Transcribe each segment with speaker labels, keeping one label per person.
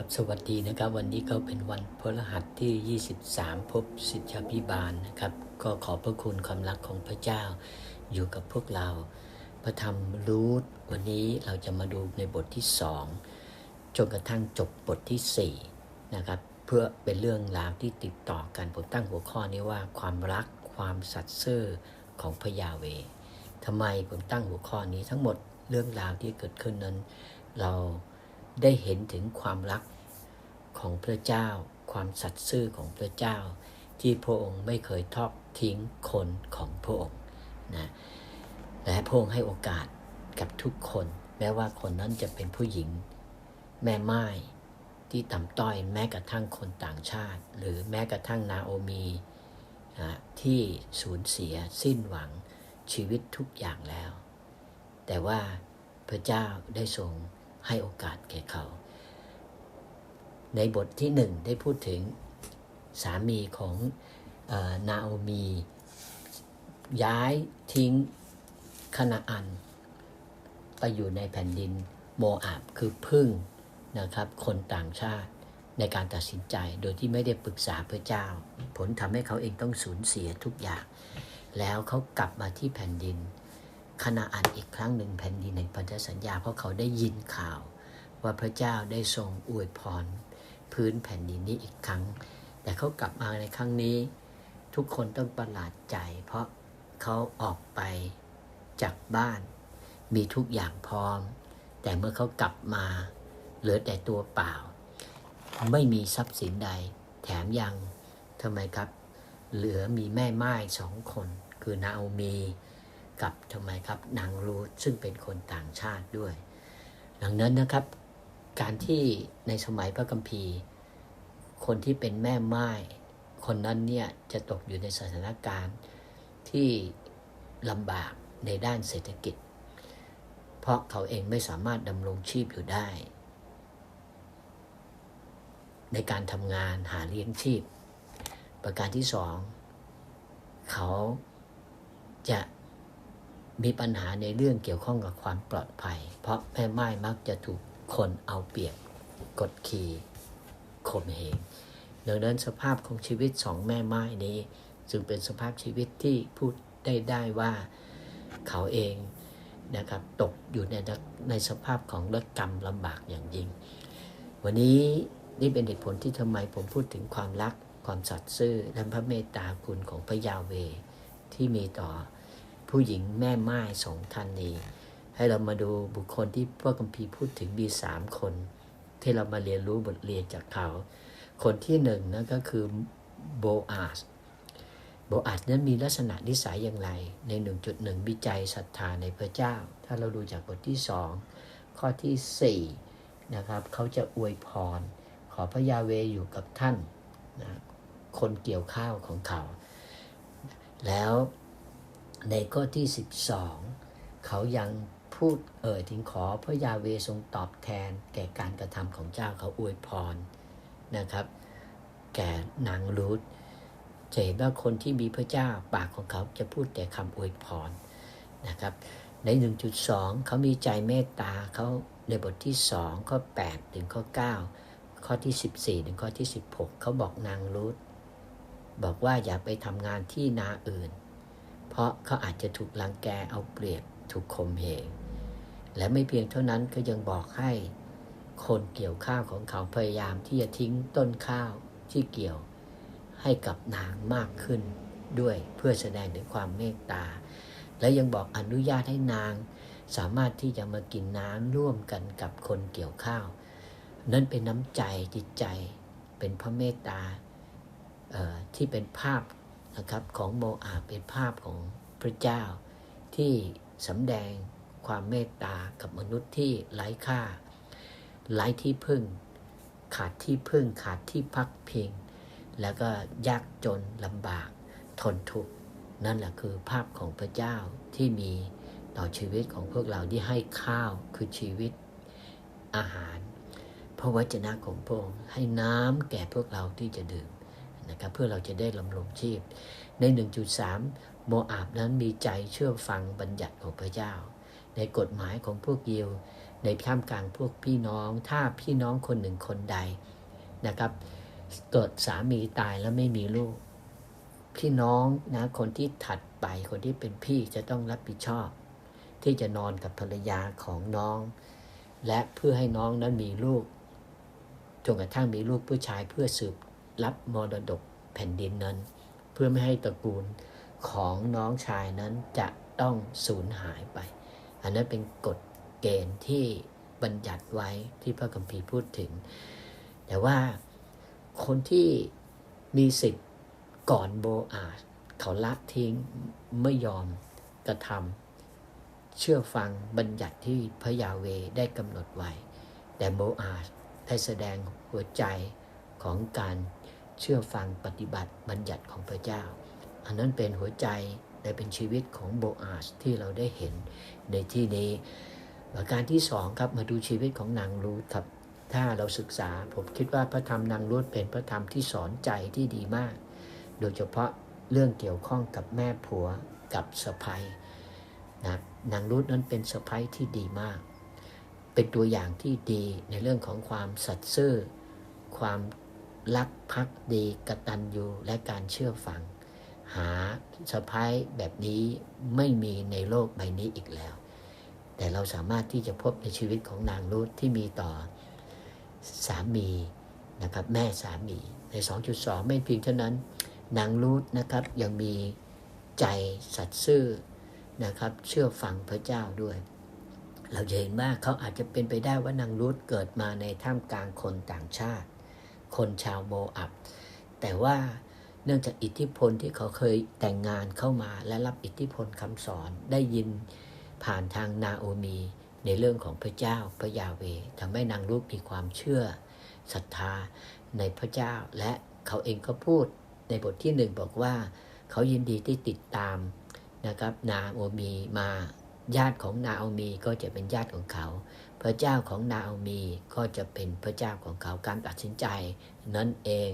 Speaker 1: ครับสวัสดีนะครับวันนี้ก็เป็นวันพฤหัสที่ 23 พบสิทธาพิบาลนะครับ ก็ขอบพระคุณความรักของพระเจ้า อยู่กับพวกเรา พระธรรมรูทวันนี้เราจะมาดูในบทที่ 2 จนกระทั่งจบบทที่ 4 นะครับ เพื่อเป็นเรื่องราวที่ติดต่อกันผมตั้งหัวข้อนี้ว่าความรักความสัตย์ซื่อของพระยาเวทำไมผมตั้งหัวข้อนี้ทั้งหมดเรื่องราวที่เกิดขึ้นนั้น เรา ได้เห็นถึงความรักของพระเจ้า ความสัตย์ซื่อของพระเจ้า ที่พระองค์ไม่เคยทอดทิ้งคนของพระองค์นะและพระองค์ให้โอกาสกับทุกคน แม้ว่าคนนั้นจะเป็นผู้หญิง แม่ไม้ที่ต่ำต้อยแม้กระทั่งคนต่างชาติ หรือแม้กระทั่งนาโอมีที่สูญเสียสิ้นหวังชีวิตทุกอย่างแล้ว แต่ว่าพระเจ้าได้ทรง ให้โอกาสแก่เขา ในบทที่หนึ่งได้พูดถึงสามีของออนาโอมี ย้ายทิ้งคณาอัน ไปอยู่ในแผ่นดินโมอาบคือพึ่งนะครับ คนต่างชาติในการตัดสินใจโดยที่ไม่ได้ปรึกษาพระเจ้า ผลทำให้เขาเองต้องสูญเสียทุกอย่าง แล้วเขากลับมาที่แผ่นดิน คณาอันอีกครั้งหนึ่งแผ่นดินในพันธสัญญาเพราะเขาได้ยินข่าว ว่าพระเจ้าได้ทรงอวยพร พื้นแผ่นดินนี้อีกครั้ง แต่เขากลับมาในครั้งนี้ ทุกคนต้องประหลาดใจ เพราะเขาออกไปจากบ้าน มีทุกอย่างพร้อม แต่เมื่อเขากลับมาเหลือแต่ตัวเปล่า ไม่มีทรัพย์สินใด แถมยังทำไมครับ เหลือมีแม่ไม้สองคน คือนาโอมี กับทำไมครับนางรูธซึ่งเป็นคนต่างชาติด้วย ดังนั้นนะครับ การที่ในสมัยพระคัมภีร์คนที่เป็นแม่ไม้คนนั้นเนี่ยจะตกอยู่ในสถานการณ์ที่ลำบากในด้านเศรษฐกิจ เพราะเขาเองไม่สามารถดำรงชีพอยู่ได้ ในการทำงานหาเลี้ยงชีพ ประการที่สอง เขาจะ มีปัญหาในเรื่องเกี่ยวข้องกับความปลอดภัย เพราะแม่ไม้มักจะถูกคนเอาเปรียบกดขี่ข่มเหงดังนั้นสภาพของชีวิตสองแม่ไม้นี้ จึงเป็นสภาพชีวิตที่พูดได้ได้ว่าเขาเองนะครับตกอยู่ในในสภาพของรักรรมลำบากอย่างยิ่ง วันนี้นี่เป็นเหตุผลที่ทำไมผมพูดถึงความรักความสัตย์ซื่อและพระเมตตาคุณของพระยาเวที่มีต่อ ผู้หญิงแม่ไม้สองท่านนี้ ให้เรามาดูบุคคลที่พระคัมภีร์พูดถึงมีสามคน ที่เรามาเรียนรู้บทเรียนจากเขา คนที่หนึ่งนั่นก็คือโบอาสโบอาสนั้นมีลักษณะนิสัยอย่างไร ใน 1.1 วิจัยศรัทธาในพระเจ้า ถ้าเราดูจากบทที่ 2 ข้อที่ 4 นะครับ เขาจะอวยพร ขอพระยาเวอยู่กับท่านนะคนเกี่ยวข้าวของเขา แล้ว ในข้อที่ 12 เขายังพูดเอ่ยถึงขอพระยาเวทรงตอบแทน แก่การกระทำของเจ้าเขาอวยพรนะครับ แก่นางรูธจะเห็นว่าคนที่มีพระเจ้าปากของเขาจะพูดแต่คำอวยพรนะครับ ใน 1.2 เขามีใจเมตตาเขาในบทที่ 2 ข้อ 8 ถึงข้อ 9 ข้อที่ 14 ถึงข้อที่ 16 เขาบอกนางรูธบอกว่าอย่าไปทำงานที่นาอื่น ราะเขาอาจจะถูกลังแกเอาเปรียบถูกข่มเหงและไม่เพียงเท่านั้นก็ยังบอกให้คนเกี่ยวข้าวของเขาพยายามที่จะทิ้งต้นข้าวที่เกี่ยวให้กับนางมากขึ้นด้วยเพื่อแสดงถึงความเมตตา และยังบอกอนุญาตให้นาง สามารถที่จะมากินน้ำร่วมกันกับคนเกี่ยวข้าว นั่นเป็นน้ำใจจิตใจเป็นพระเมตตาที่เป็นภาพ นะครับของโมอาเป็นภาพของพระเจ้า ที่สำแดงความเมตตากับมนุษย์ที่ไร้ค่าไร้ที่พึ่ง ขาดที่พึ่งขาดที่พักพิง แล้วก็ยากจนลำบากทนทุกข์นั่นแหละคือภาพของพระเจ้าที่มีต่อชีวิตของพวกเราที่ให้ข้าวคือชีวิตอาหาร พระวจนะของพระองค์ให้น้ำแก่พวกเราที่จะดื่ม นะครับเพื่อเราจะได้ลำรงชีพ ใน 1.3 โมอาบนั้นมีใจเชื่อฟังบัญญัติของพระเจ้า ในกฎหมายของพวกยิว ในท่ามกลางพวกพี่น้อง ถ้าพี่น้องคนหนึ่งคนใดนะครับเกิดสามีตายแล้วไม่มีลูก พี่น้องนะคนที่ถัดไปคนที่เป็นพี่จะต้องรับผิดชอบ ที่จะนอนกับภรรยาของน้อง และเพื่อให้น้องนั้นมีลูกจนกระทั่งมีลูกผู้ชายเพื่อสืบ รับมรดกแผ่นดินนั้น เพื่อไม่ให้ตระกูลของน้องชายนั้นจะต้องสูญหายไป อันนั้นเป็นกฎเกณฑ์ที่บัญญัติไว้ที่พระคัมภีร์พูดถึง แต่ว่าคนที่มีสิทธิ์ก่อนโบอาเขาละทิ้งไม่ยอมกระทำเชื่อฟังบัญญัติที่พระยาเวได้กำหนดไว้ แต่โบอาได้แสดงหัวใจ ของการเชื่อฟังปฏิบัติบัญญัติของพระเจ้า อันนั้นเป็นหัวใจและเป็นชีวิตของโบอาสที่เราได้เห็นในที่นี้ประการที่สองครับมาดูชีวิตของนางรูธครับ ถ้าเราศึกษาผมคิดว่าพระธรรมนางรูธเป็นพระธรรมที่สอนใจที่ดีมาก โดยเฉพาะเรื่องเกี่ยวข้องกับแม่ผัวกับสะพ้ยนะนางรูธนั้นเป็นสะพ้ยที่ดีมาก เป็นตัวอย่างที่ดีในเรื่องของความสัตย์ซื่อ ความ รักพักดีกตัญญูและการเชื่อฟัง หาสะพ้ายแบบนี้ไม่มีในโลกใบนี้อีกแล้ว แต่เราสามารถที่จะพบในชีวิตของนางรูธที่มีต่อสามีนะครับแม่สามีใน 2.2 ไม่เพียงเท่านั้น นางรูธนะครับยังมีใจสัตย์ซื่อนะครับเชื่อฟังพระเจ้าด้วย เราจะเห็นว่าเขาอาจจะเป็นไปได้ว่านางรูธเกิดมาในท่ามกลางคนต่างชาติ คนชาวโมอับ แต่ว่าเนื่องจากอิทธิพลที่เขาเคยแต่งงานเข้ามาและรับอิทธิพลคำสอนได้ยินผ่านทางนาโอมีในเรื่องของพระเจ้าพระยาเวทำให้นางรูปมีความเชื่อศรัทธาในพระเจ้า และเขาเองก็พูดในบทที่หนึ่งบอกว่า เขายินดีที่ติดตามนะครับนาโอมีมา ญาติของนาอมีก็จะเป็นญาติของเขา พระเจ้าของนาอมีก็จะเป็นพระเจ้าของเขาการตัดสินใจนั้นเอง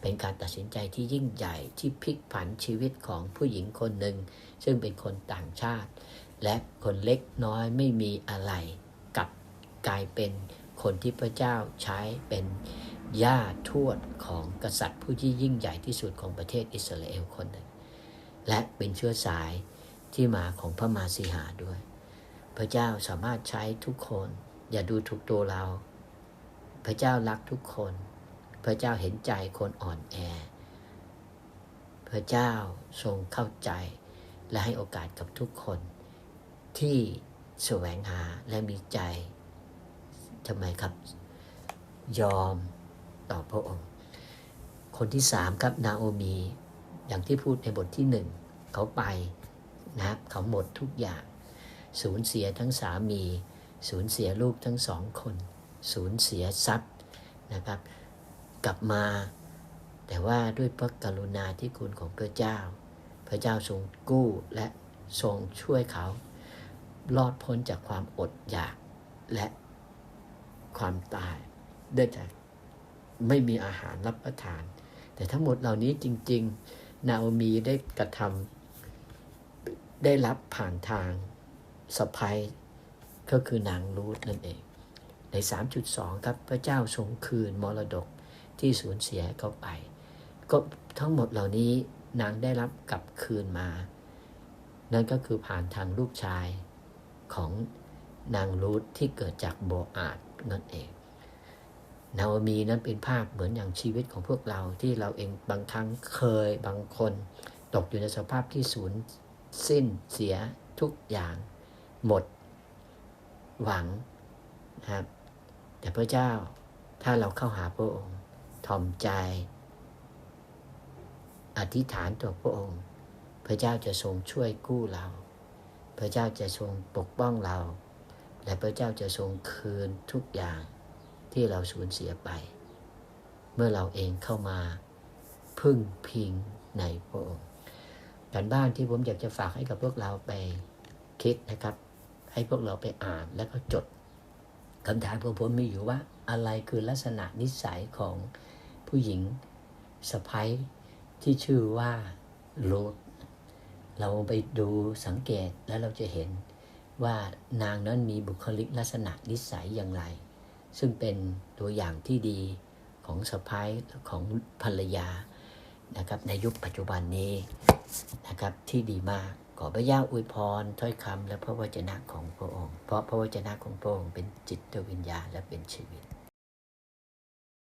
Speaker 1: เป็นการตัดสินใจที่ยิ่งใหญ่ที่พลิกผันชีวิตของผู้หญิงคนหนึ่ง ซึ่งเป็นคนต่างชาติ และคนเล็กน้อยไม่มีอะไรกลับกลายเป็นคนที่พระเจ้าใช้เป็นย่าทวดของกษัตริย์ผู้ที่ยิ่งใหญ่ที่สุดของประเทศอิสราเอลคนหนึ่งและเป็นเชื้อสาย ที่มาของพระมาสีหาด้วย พระเจ้าสามารถใช้ทุกคน อย่าดูถูกตัวเรา พระเจ้ารักทุกคน พระเจ้าเห็นใจคนอ่อนแอ พระเจ้าทรงเข้าใจและให้โอกาสกับทุกคน ที่แสวงหาและมีใจทำไมครับ ยอมต่อพระองค์ คนที่สามครับนาโอมี อย่างที่พูดในบทที่หนึ่งเขาไป นะครับเขาหมดทุกอย่าง สูญเสียทั้งสามี สูญเสียลูกทั้งสองคน สูญเสียทรัพย์นะครับ กลับมา แต่ว่าด้วยพระกรุณาธิคุณของพระเจ้า พระเจ้าทรงกู้และทรงช่วยเขารอดพ้นจากความอดอยากและความตายเนื่องจากไม่มีอาหารรับประทาน แต่ทั้งหมดเหล่านี้จริง ๆ นาโอมีได้กระทำ ได้รับผ่านทางสะพายก็คือนางรูธนั่นเอง ใน 3.2 ครับพระเจ้าทรงคืนมรดกที่สูญเสียเขาไป ก็ทั้งหมดเหล่านี้นางได้รับกลับคืนมา นั่นก็คือผ่านทางลูกชายของนางรูธที่เกิดจากโบอาดนั่นเองนาโอมีนั้นเป็นภาพเหมือนอย่างชีวิตของพวกเราที่เราเองบางครั้งเคยบางคน ตกอยู่ในสภาพที่สูญ สิ้นเสียทุกอย่าง หมด หวังนะครับ แต่พระเจ้าถ้าเราเข้าหาพระองค์ทอมใจ อธิษฐานต่อพระองค์ พระเจ้าจะทรงช่วยกู้เรา พระเจ้าจะทรงปกป้องเรา และพระเจ้าจะทรงคืนทุกอย่างที่เราสูญเสียไป เมื่อเราเองเข้ามาพึ่งพิงในพระองค์ การบ้านที่ผมอยากจะฝากให้กับพวกเราไปคิดนะครับ ให้พวกเราไปอ่านแล้วก็จดคำถามของผมมีอยู่ว่าอะไรคือลักษณะนิสัยของผู้หญิงสะพ้ยที่ชื่อว่าโรดเราไปดูสังเกตแล้วเราจะเห็นว่านางนั้นมีบุคลิกลักษณะนิสัยอย่างไร ซึ่งเป็นตัวอย่างที่ดีของสะพ้ายของภรรยานะครับในยุคปัจจุบันนี้ นะครับที่ดีมากขอพระเจ้าอวยพรถ้อยคำและพระวจนะของพระองค์ เพราะพระวจนะของพระองค์เป็นจิตวิญญาณและเป็นชีวิต